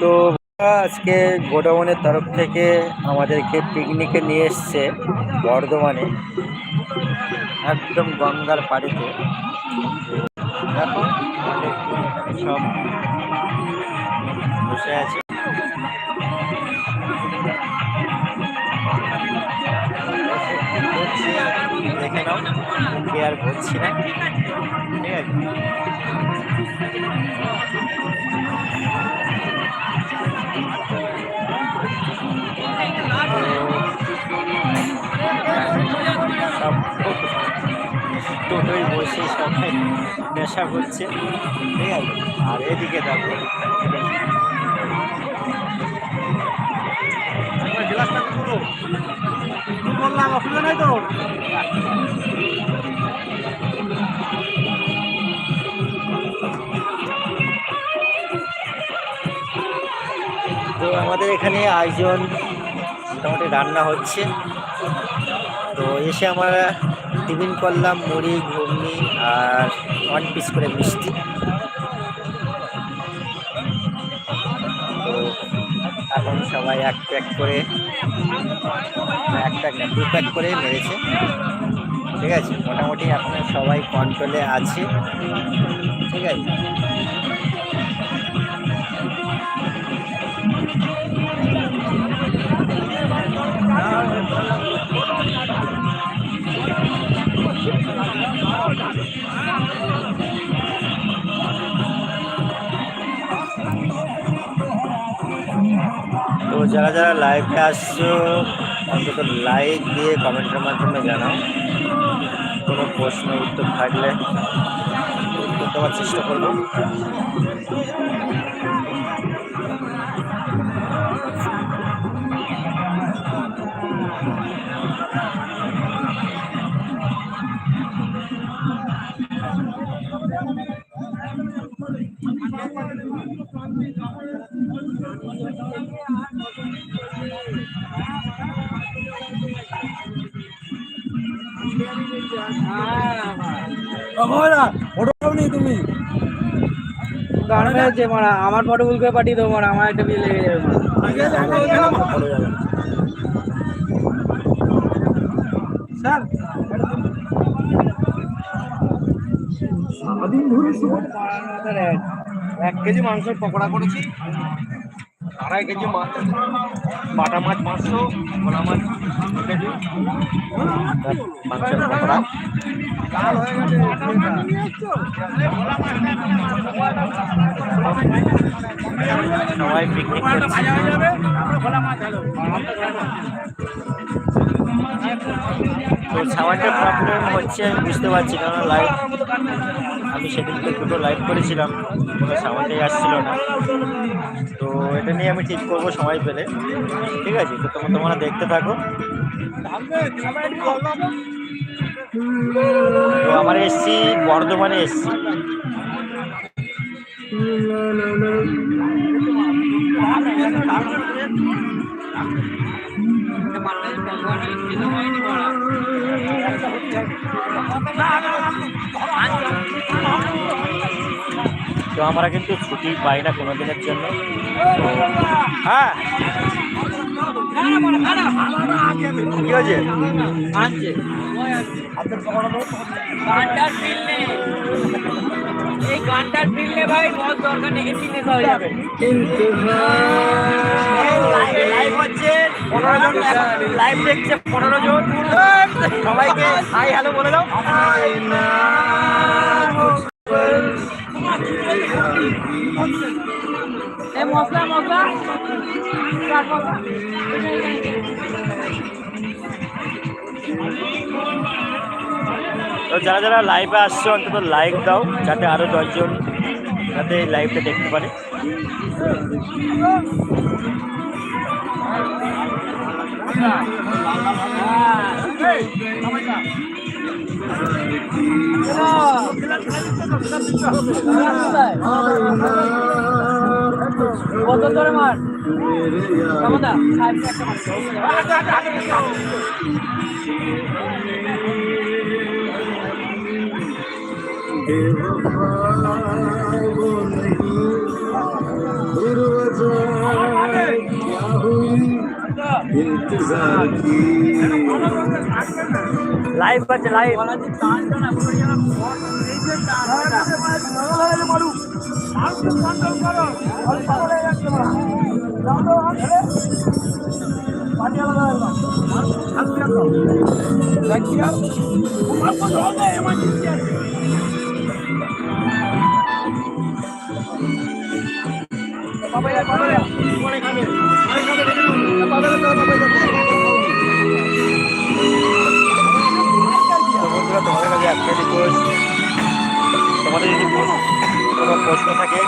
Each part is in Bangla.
তো আজকে গোডাউনের তরফ থেকে আমাদেরকে পিকনিকে নিয়ে এসছে বর্ধমানে, একদম গঙ্গার পাড়িতে। সব বসে আছে। দেখে নাও আর বলছি। না ঠিক আছে। বসে সবাই নেশা করছে। ঠিক আছে? আর এদিকে দেখো। বললাম অসুবিধা নাই তো? তো আমাদের এখানে আয়োজন মোটামুটি রান্না হচ্ছে। তো এসে আমরা টিফিন করলাম মুড়ি আর ওয়ান পিস করে মিষ্টি। এখন সবাই এক প্যাক করে এক প্যাক না দু প্যাক করে মেরেছে। ঠিক আছে, মোটামুটি এখন সবাই কন্ট্রোলে আছে। ঠিক আছে। তো যারা যারা লাইভে আসছো, অন্তত লাইক দিয়ে কমেন্টের মাধ্যমে জানাও। কোনো প্রশ্ন, উত্তর থাকলে দেওয়ার চেষ্টা করব। তুমি। মারা আমার ফটো গুলো পাঠিয়ে দেবো মারা আমার একটা বিয়ে লেগে যাবে স্যার সারাদিন ধরে এক কেজি মাংসের পকোড়া করেছি। আড়াই কেজি মাছ বাটা মাছ পাঁচশো, ভোলা মাছ কেজি। সবাই পিকনিক তো সামান্য প্রবলেম হচ্ছে আমি বুঝতে পারছি কারণ লাইভ আমি সেদিনকে দুটো লাইভ করেছিলাম, কোনো সাউন্ডেই আসছিল না। তো এটা নিয়ে আমি ঠিক করব সময় পেলে। ঠিক আছে, তো তোমরা তোমরা দেখতে থাকো। তো আমার এসছি, বর্ধমানে এসছি। আমরা কিন্তু ছুটি পাই না কোনো দিনের জন্য। তো হ্যাঁ। কি হয়েছে? এই গানটার ভাই দরকার নেই হয়ে যাবে লাইভ হচ্ছে পনেরো জন লাইভ দেখছে পনেরো জন সবাইকে হাই হ্যালো বলে দাও। মশলা মশলা। চাট মশলা তো যারা যারা লাইভে আসছো অন্তত লাইক দাও যাতে আরও দশজন যাতে এই লাইভটা দেখতে পারে। কত ধরে মার? ইন্তজার লাইভ আছে লাইভ তো বন্ধুরা তোমাদের কাছে একটা রিকোয়েস্ট তোমাদের যদি কোনো প্রশ্ন থাকে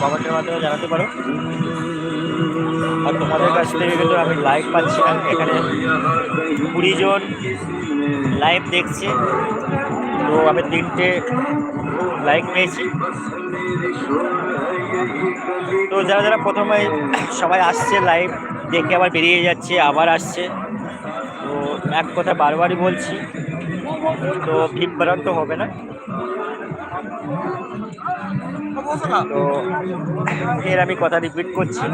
কমেন্টের মাধ্যমে জানাতে পারো। আর তোমাদের কাছ থেকে কিন্তু আমি লাইভ পাচ্ছি না। এখানে কুড়ি জন লাইভ দেখছে। তো আমি তিনটে লাইক পেয়েছি। তো যারা যারা প্রথমে সবাই আসছে লাইভ দেখে আবার বেরিয়ে যাচ্ছে, আবার আসছে। তো এক কথা বারবারই বলছি। তো বিভ্রান্ত হবে না। তো এর আমি কথা রিপিট করছি।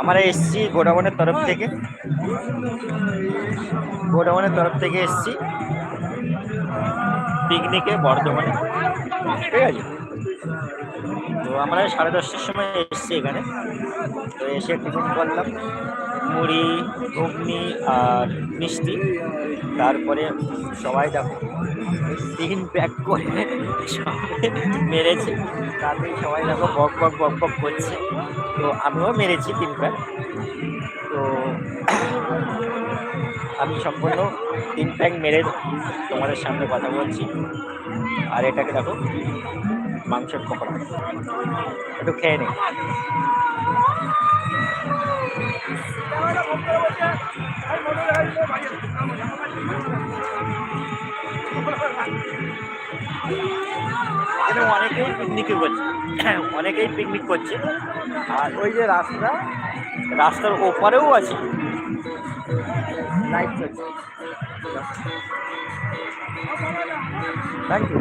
আমরা এসছি গোডাউনের তরফ থেকে। গোডাউনের তরফ থেকে এসছি। পিকনিকে, বর্ধমানে। ঠিক আছে? তো আমরা সাড়ে দশটার সময় এসছি এখানে। তো এসে টিফিন করলাম। মুড়ি, ঘুগনি আর মিষ্টি। তারপরে সবাই দেখো, তিন প্যাক করে মেরেছে। তারপরে সবাই দেখো বক বক বক বক করছে। তো আমিও মেরেছি তিন প্যাক তো আমি সম্পূর্ণ তিন প্যাক মেরে তোমাদের সামনে কথা বলছি। আর এটাকে দেখো, মাংসের পকোড়া। একটু খেয়ে নে। এখানে অনেকেই পিকনিক করছে। অনেকেই পিকনিক করছে। আর ওই যে রাস্তা, রাস্তার ওপারেও আছে। লাইট থ্যাংক ইউ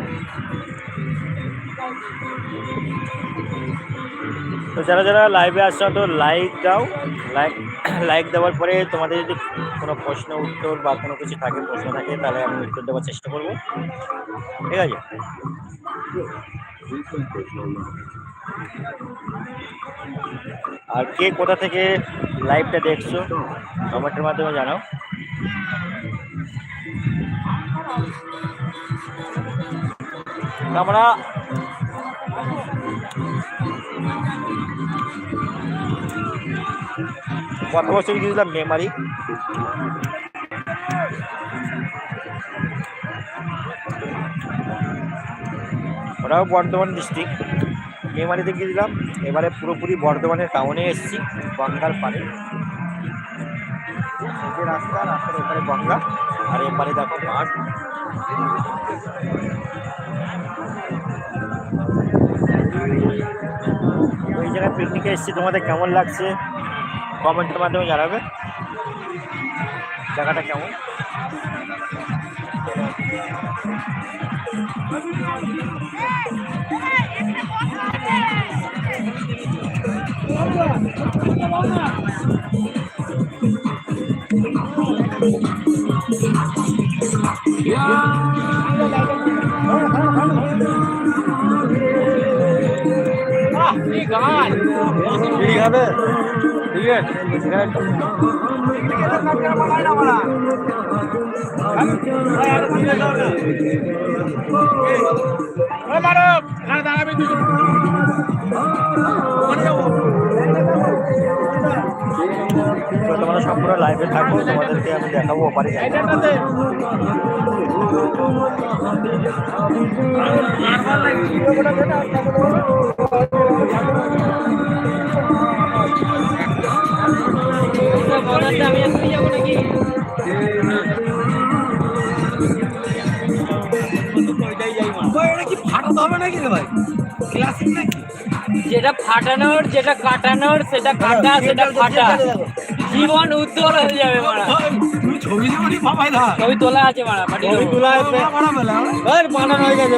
তো যারা যারা লাইভে আসছো, তো লাইক দাও। লাইক লাইক দেওয়ার পরে তোমাদের যদি কোনো প্রশ্ন, উত্তর বা কোনো কিছু থাকে, প্রশ্ন থাকে, তাহলে আমি উত্তর দেওয়ার চেষ্টা করব। ঠিক আছে? আর কে কোথা থেকে লাইভটা দেখছ কমেন্টের মাধ্যমে জানাও। আমরা গত বছর গিয়েছিলাম মেমারি? ওটাও বর্ধমান ডিস্ট্রিক্ট মেমারিতে গিয়েছিলাম এবারে পুরোপুরি বর্ধমানের টাউনে এসেছি, গঙ্গার যে রাস্তা, রাস্তার ওপারে গঙ্গা। আর এপারে দেখো মাঠ। ওই জায়গায় পিকনিকে এসেছি তোমাদের কেমন লাগছে? কমেন্টের মাধ্যমে জানাবে। জায়গাটা কেমন? বিড়ি খাবে সিগারেট তো তোমরা সম্পূর্ণ লাইভে থাকো তোমাদেরকে আমি দেখাবো জায়গা। যেটা ফাটানোর যেটা কাটানোর সেটা কাটা সেটা ফাটা। জীবন উজ্জ্বল হয়ে যাবে মারা। ছবি তোলা আছে মারা ছবি তোলা আছে। পাঠানো হয়ে গেছে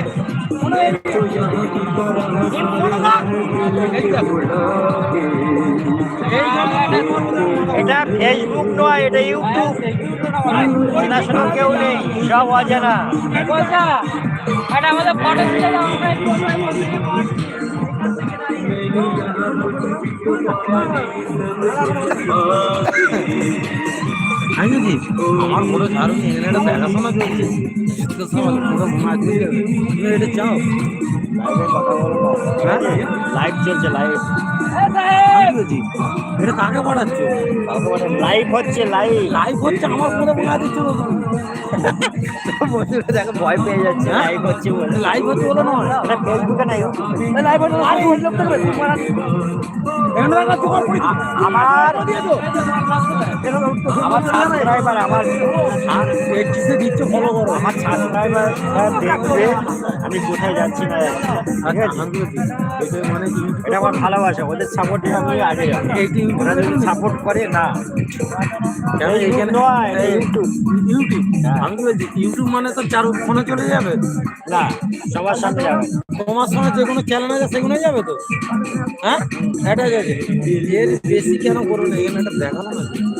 এটা ফেসবুক নয়, এটা ইউটিউব চেনাশোনা কেউ নেই, সব অজানা। আমাদের ফটো আমি আমার বড় দারুণ এখানে একটা দেখাশোনা চলছে ঘুমায় দিয়ে তুমি এটা চাও? লাইভ চলছে লাইভ আমি বলছি, এটা কাকে পাঠাচ্ছ? লাইভ হচ্ছে লাইভ লাইভ হচ্ছে আমার ফোনে বলে দিচ্ছ না তুমি বন্ধুরা দেখো ভয় পেয়ে যাচ্ছে লাইভ হচ্ছে বলে। লাইভ হচ্ছে বলে নয়। এটা ফেসবুকে না লাইভ হচ্ছে আর তোমার তোমার আমার সাবস্ক্রাইবার দিচ্ছ ফলো করো আমার সাবস্ক্রাইবার দেখবে। আমি কোথায় যাচ্ছি না এটা আমার ভালোবাসা ওদের সাপোর্টে আমি আগে যাব। এইটি ওরা যদি সাপোর্ট করে না। কেন এইখানে ইউটিউব। ইউটিউব হ্যাঁ। আমি কি বলছি ইউটিউব মানে তো চারু ফোনে চলে যাবে? না সবার সামনে যাবে। তোমার সঙ্গে যে কোনো চ্যানেল আছে সেগুলো যাবে তো? হ্যাঁ? এটা যাবে এর বেশি কেন করো না? এখানে একটা দেখাল না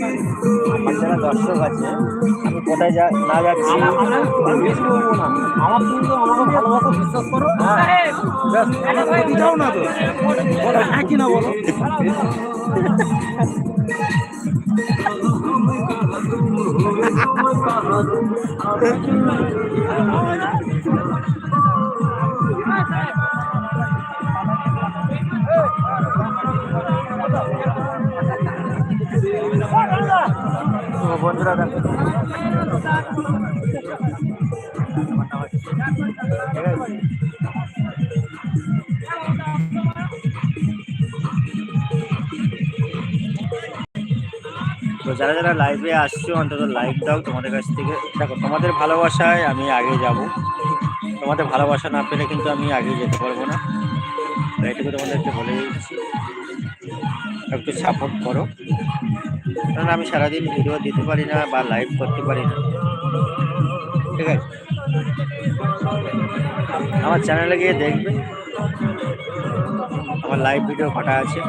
আমার যারা দর্শক আছে আমি কোথায় যা না যাচ্ছি আমার তুমি আমাকে ভালোবাসা বিশ্বাস করো। হ্যাঁ। যাও না তো। হ্যাঁ না বলো। তো যারা যারা লাইভে আসছো, অন্তত লাইক দাও। তোমাদের কাছ থেকে দেখো, তোমাদের ভালোবাসায় আমি আগে যাব। তোমাদের ভালোবাসা না পেলে কিন্তু আমি আগে যেতে পারব না। এটুকু তোমাদেরকে বলে দিচ্ছি। একটু সাপোর্ট করো। কারণ আমি সারাদিন ভিডিও দিতে পারি না বা লাইভ করতে পারি না। ঠিক আছে? আমার চ্যানেলে গিয়ে দেখবে। আমার লাইভ ভিডিও ফাটা আছে।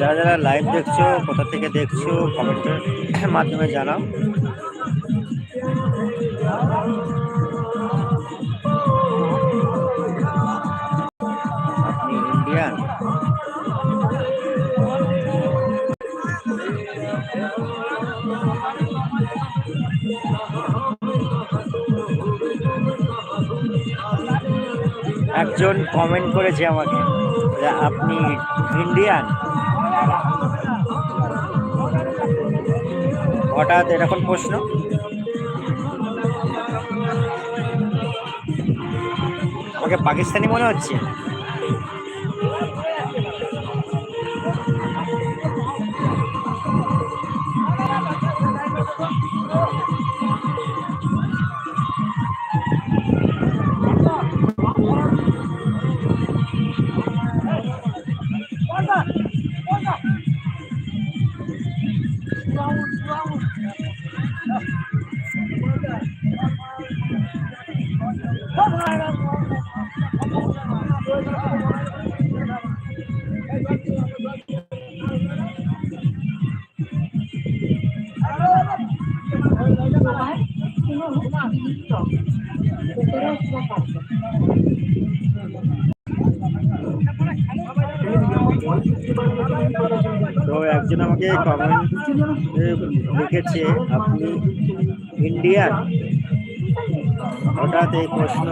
যারা যারা লাইভ দেখছ, কোথা থেকে দেখছ কমেন্টের মাধ্যমে জানাও। ইন্ডিয়ান একজন কমেন্ট করেছে আমাকে আপনি ইন্ডিয়ান হঠাৎ এরকম প্রশ্ন? আমাকে পাকিস্তানি মনে হচ্ছে? Oh লিখেছে আপনি ইন্ডিয়ান হঠাৎ এই প্রশ্ন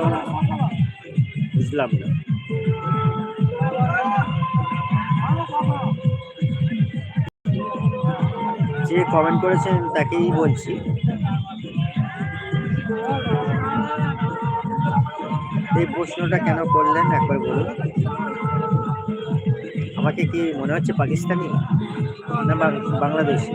বুঝলাম না। যে কমেন্ট করেছেন তাকেই বলছি। এই প্রশ্নটা কেন করলেন একবার বলুন। আমাকে কি মনে হচ্ছে পাকিস্তানি? না বাংলাদেশ বাংলাদেশি।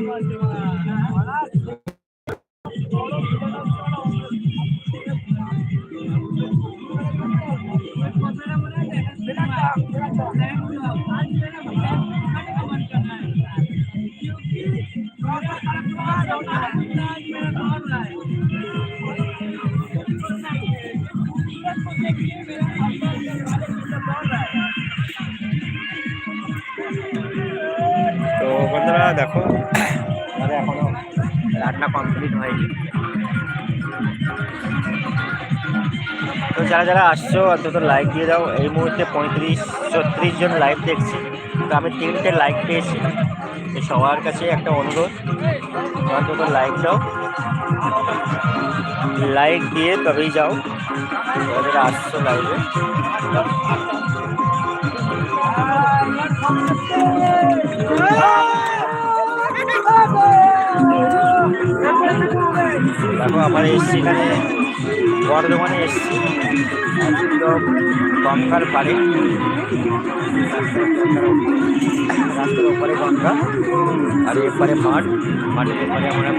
দেখো। আমাদের এখনও রান্না কমপ্লিট হয়নি। তো যারা যারা আসছো, অন্তত লাইক দিয়ে দাও। এই মুহূর্তে পঁয়ত্রিশ, ছত্রিশ জন লাইভ দেখছি। তো আমি তিনটে লাইক পেয়েছি। সবার কাছে একটা অনুরোধ, অন্তত লাইক দাও। লাইক দিয়ে তবেই যাও। যারা আসছো লাইভে দেখো আমার এসছি এখানে বর্ধমানে এসছি। একদম গঙ্গার পাড়ে। রাস্তার ওপারে গঙ্গা, আর এপারে মাঠ। মাঠের এপারে আমরা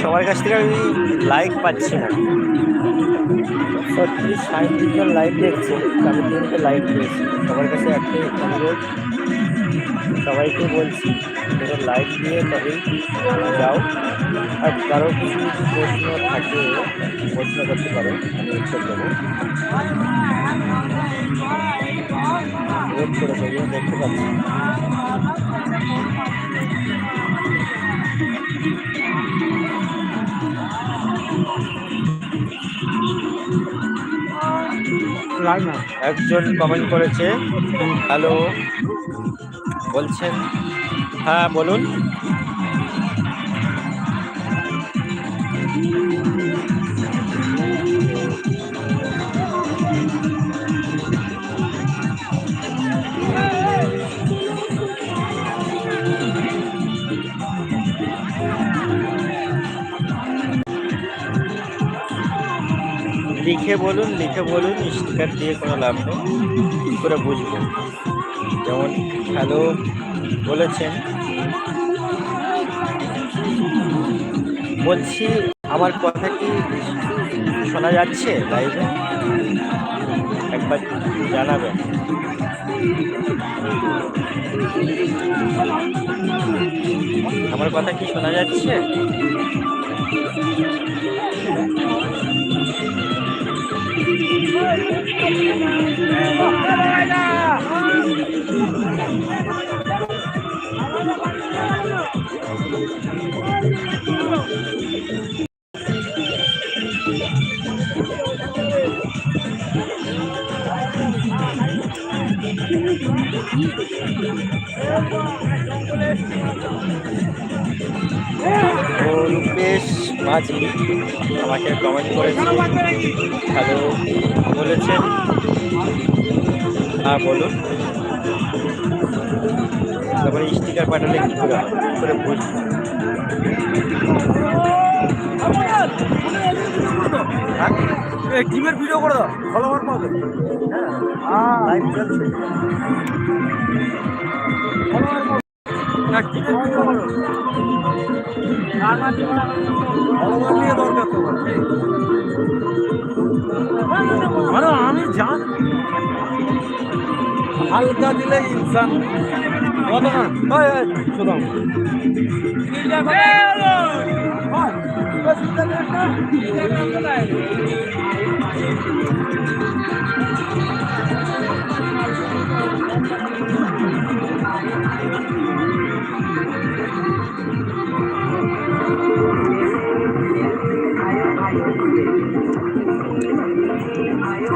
সবার কাছ থেকে আমি লাইক পাচ্ছি না। সাঁত্রিশ জন লাইভ দেখছে। আমি লাইভ পেয়েছি সবার কাছে একটাই অনুরোধ সবাইকে বলছি তোদের লাইক দিয়ে তবেই যাও। আর কারও কিছু যদি প্রশ্ন থাকে প্রশ্ন করতে পারো আমি উত্তর দেবো। ওয়েট করে দেবো দেখতে পাচ্ছি। একজন কমেন্ট করেছে হ্যালো বলছেন? হ্যাঁ বলুন। লিখে বলুন লিখে বলুন স্টিকার দিয়ে কোনো লাভ নেই। কী করে বুঝব। যেমন হ্যালো বলেছেন বলছি আমার কথা কি শোনা যাচ্ছে লাইভে একবার জানাবেন আমার কথা কি শোনা যাচ্ছে তো রূপেশ আমাকে কমেন্ট করেছে। হ্যালো বলেছেন। হ্যাঁ বলুন। তারপরে স্টিকার পাঠালে কি করে হয়? করে হ্যাঁ? টিমের ভিডিও করে দাও। ফলোয়ার পাবে। না নিয়ে দরকার তোমার। মানে আমি জান হালকা দিলে ইনসান কত না সুতরাং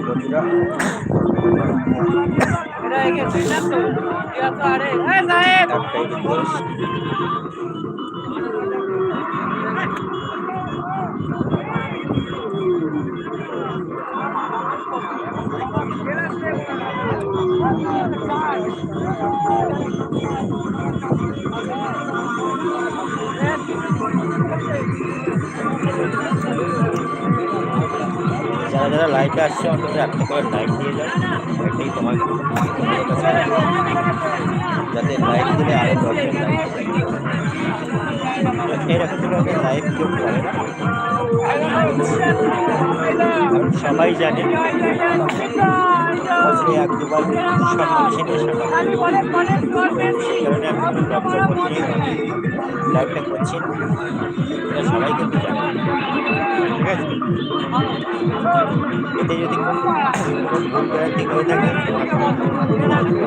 বন্ধুরা একটাই রিকোয়েস্ট যারা লাইভে আসছে, অন্তত একটা করে লাইক দিয়ে যাও। এটাই তোমার তোমাদের কাছে যাতে লাইক দিলে আরও দশজন লাইক এরকম ধরনের লাইভ কেউ করে সবাই জানে। বছরে এক, দুবার সব মানুষের নেশা কারণে আমি লাইভটা করছি। সবাই কিন্তু জানে। আছে এতে যদি ভুল ভ্রান্তি হয়ে থাকে ঠিক আছে কোম্পানিকে বাজিয়ে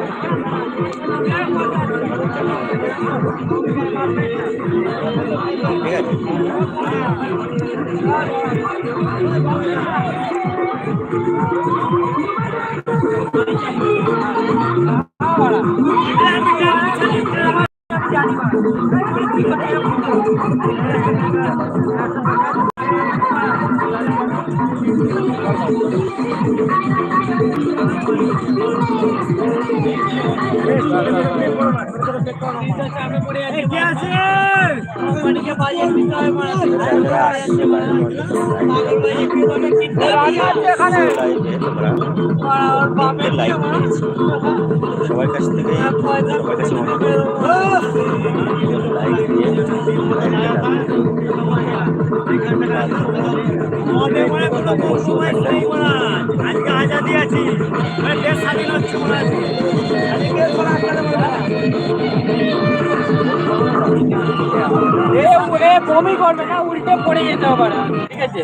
Thank you. লাইক করেছি সবার কাছ থেকে আজাদি আছি Thank you. বমি করবে না উল্টে পড়ে যেতে হবে ঠিক আছে?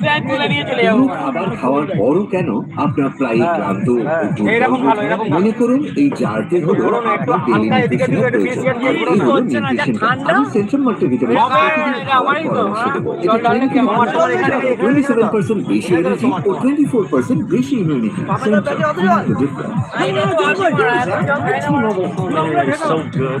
প্ল্যান তুলে নিয়ে চলে যাব। কোনো খাবার খাওয়ার পরও কেন আপনার প্রায় ক্লান্ত ভালো, এরকম মনে করুন এই জারটি হলো আপনার দিকে একটু প্রয়োজন। বেশি আর কি এই হলো হচ্ছে না, যা nutrition ঠান্ডা। আমি সেন্ট্রাল মাল্টিভিটামিন বাবা, প্রতিদিন এটা খাওয়ার আমারই তো, পরামর্শ হ্যাঁ? দেবো। জল এতে ঢাললে কি 20 আমার জল এখানে- এখানে 27% বেশি এনার্জি ও 24% বেশি ইমিউনিটি so good.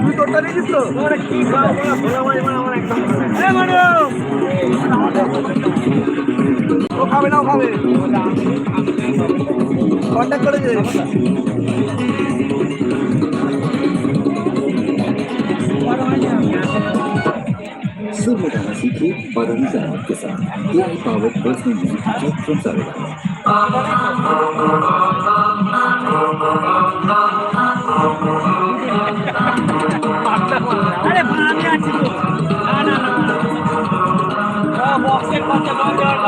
তুই তোরটা দিছিস তো কি খাওয়া ভোলা মাছ মানে আমার একদম ও খাবে না ও খাবে কন্ট্যাক্ট করেছে सुबह गाना सीखिए बदनी जनाब के साथ AI powered personal music teacher from सारेगा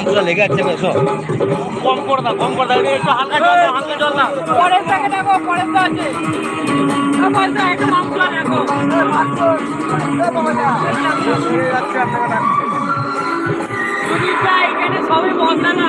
মাংসটা লেগে আছে বেশ কম করে দাও কম করে দাও। একটু হালকা জল দাও হালকা জল দাও। পরের থেকে দেখো পরের তো আছে। আমার তো একটা মাংস দেখো সুদীপটা এখানে সবই লাগাও না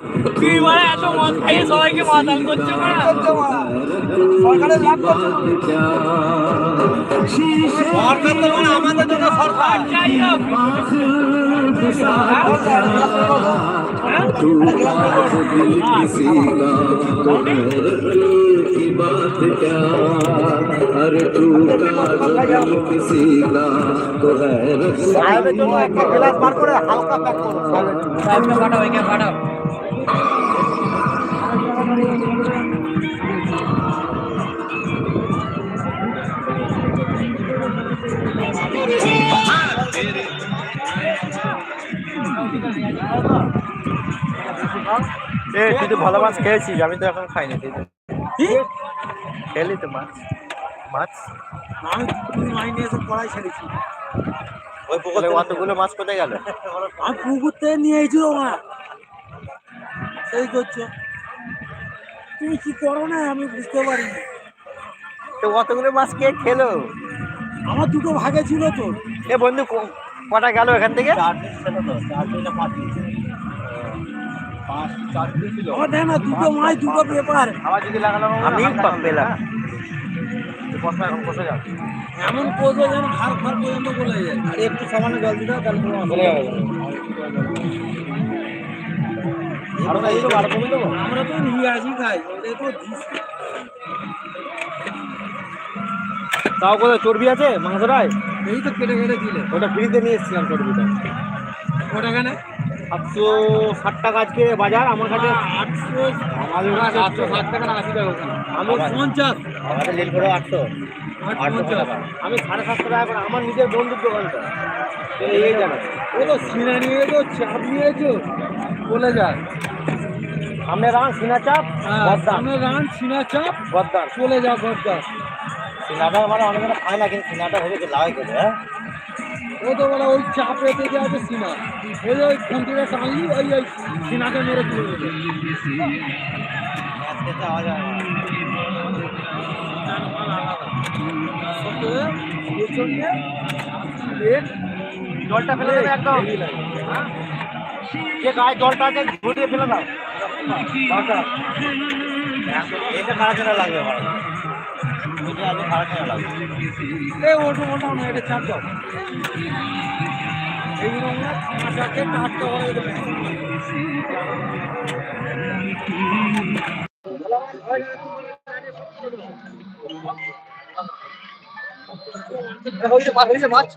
তুই মারা এত মদ খাইয়ে সবাইকে মাতাল করছো মারা সরকারের লাভ করছে সরকার তো মানে আমাদের জন্য সরকার যাই হোক किसी का तो है दिल की बात क्या अरे तू का दिल किसी का तो है সাহেবের জন্য একটা গ্লাস বার করে হালকা প্যাক করো সাহেবের জন্য। সাহেবকে পাঠাও একে পাঠাও এ তুই তো ভালো মাছ খেয়েছিস আমি তো এখন খাইনি তুই তো। খেলি তো মাছ মাছ। আমি পুকুর এসে কড়াই ছেড়েছি ওই পুকুর অতগুলো মাছ কোথায় গেল? আমি পুকুর থেকে নিয়ে এসেছিল মা সেই করছ। তুমি কি করো না আমি বুঝতে পারিনি তো অতগুলো মাছ কে খেলো? আমার দুটো ভাগে ছিল তো। এ বন্ধু কটা গেল এখান থেকে? আমার দেখ না দুটো মাছ দুটো পেপার। আবার যদি লাগানো আমি পা- পেলাম। বসা এখন বসে যাও এমন কোজো যেন খার খার পর্যন্ত বলে যায়। আর একটু সামান্য জল দিতে হবে, তাহলে আরও খাই দেবো আরও কমে দেবো। আমরা তো নিয়ে খাই ওদের তো তাও কোথায় চর্বি আছে মাংসটায়? এই তো কেটে কেটে দিলে। ওটা ফ্রিতে নিয়ে এসেছিলাম চর্বিটা। ওটা কেন সাতশো ষাট টাকা আজকে বাজার আমার কাছে আটশো সাতশো ষাট টাকা না আশি টাকা আমি পঞ্চাশ। আমাদের লেট করে আটশো। আটশো আমি সাড়ে সাতশো টাকা করে আমার নিজের বন্ধুর দোকানটা। এই জায়গা ও তো সিনা নিয়ে তো চাপ নিয়েছো। বলে যায় সামনে রান সিনা চাপ হ্যাঁ সামনে রান সিনা চাপ গদ্দান চলে যা গদ্দা সিনাটা মানে অনেক খায় না কিন্তু সিনাটা ভেবে লাগাই করে হ্যাঁ? ও তো বলে ওই চাপেতে যে আছে সিনা। ওই যে ওই খুঁটিটা টানলি ওই ওই সিনাকে মেরে তুলে দেবে। আওয়াজ জলটা ফেলে দেবে একদম। হ্যাঁ? যে গায়ে জলটা আছে ঘুরিয়ে ফেলে দাও। এটা খারাপ কেনা লাগবে খারাপ কেনা লাগবে। ওটো ওটো এটা চাপ দাও। এইগুলো মাছ হয়েছে মাছ।